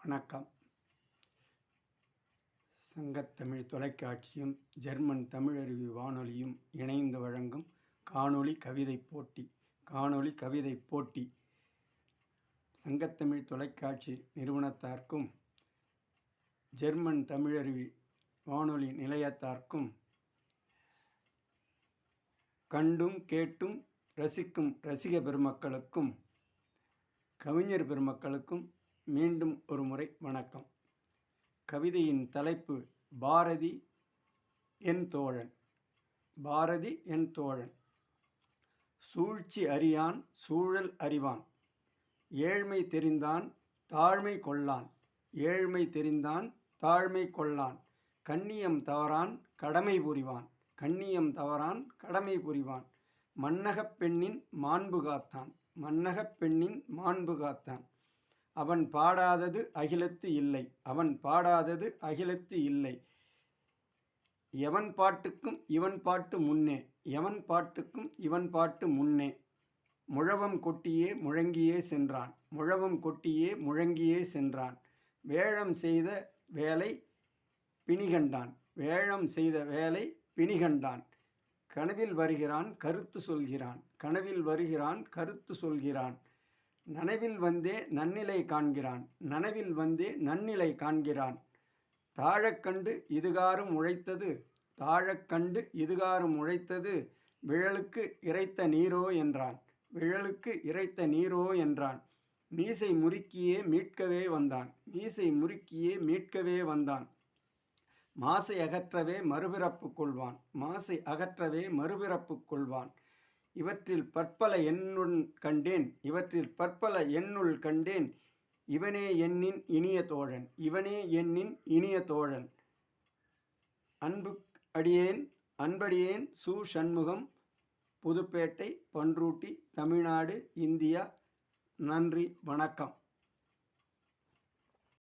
வணக்கம். சங்கத்தமிழ் தொலைக்காட்சியும் ஜெர்மன் தமிழருவி வானொலியும் இணைந்து வழங்கும் காணொளி கவிதை போட்டி காணொளி கவிதை போட்டி. சங்கத்தமிழ் தொலைக்காட்சி நிறுவனத்தார்க்கும் ஜெர்மன் தமிழருவி வானொலி நிலையத்தார்க்கும் கண்டும் கேட்டும் ரசிக்கும் ரசிக பெருமக்களுக்கும் கவிஞர் பெருமக்களுக்கும் மீண்டும் ஒரு முறை வணக்கம். கவிதையின் தலைப்பு பாரதி என் தோழன். பாரதி என் தோழன். சூழ்ச்சி அறியான் சூழல் அறிவான். ஏழ்மை தெரிந்தான் தாழ்மை கொள்ளான். ஏழ்மை தெரிந்தான் தாழ்மை கொள்ளான். கண்ணியம் தவறான் கடமை புரிவான். கண்ணியம் தவறான் கடமை புரிவான். மன்னகப் பெண்ணின் மாண்பு காத்தான். மன்னகப் பெண்ணின் மாண்பு காத்தான். அவன் பாடாதது அகிலத்து இல்லை. அவன் பாடாதது அகிலத்து இல்லை. எவன் பாட்டுக்கும் இவன் பாட்டு முன்னே. எவன் பாட்டுக்கும் இவன் பாட்டு முன்னே. முழவம் கொட்டியே முழங்கியே சென்றான். முழவம் கொட்டியே முழங்கியே சென்றான். வேழம் செய்த வேலை பிணிகண்டான். வேழம் செய்த வேலை பிணிகண்டான். கனவில் வருகிறான் கருத்து சொல்கிறான். கனவில் வருகிறான் கருத்து சொல்கிறான். நனவில் வந்தே நன்னிலை காண்கிறான். நனவில் வந்தே நன்னிலை காண்கிறான். தாழக்கண்டு இதுகாரும் உழைத்தது. தாழக்கண்டு இதுகாரும் உழைத்தது. விழலுக்கு இறைத்த நீரோ என்றான். விழலுக்கு இறைத்த நீரோ என்றான். மீசை முறுக்கியே மீட்கவே வந்தான். மீசை முறுக்கியே மீட்கவே வந்தான். மாசை அகற்றவே மறுபிறப்பு கொள்வான். மாசை அகற்றவே மறுபிறப்பு கொள்வான். இவற்றில் பற்பல எண்ணுள் கண்டேன் இவற்றில் பற்பல எண்ணுள் கண்டேன் இவனே எண்ணின் இனிய தோழன் இவனே என்னின் இனிய தோழன். அன்பு அடியேன் அன்படியேன் சு சண்முகம் புதுப்பேட்டை பன்ருட்டி தமிழ்நாடு இந்தியா. நன்றி வணக்கம்.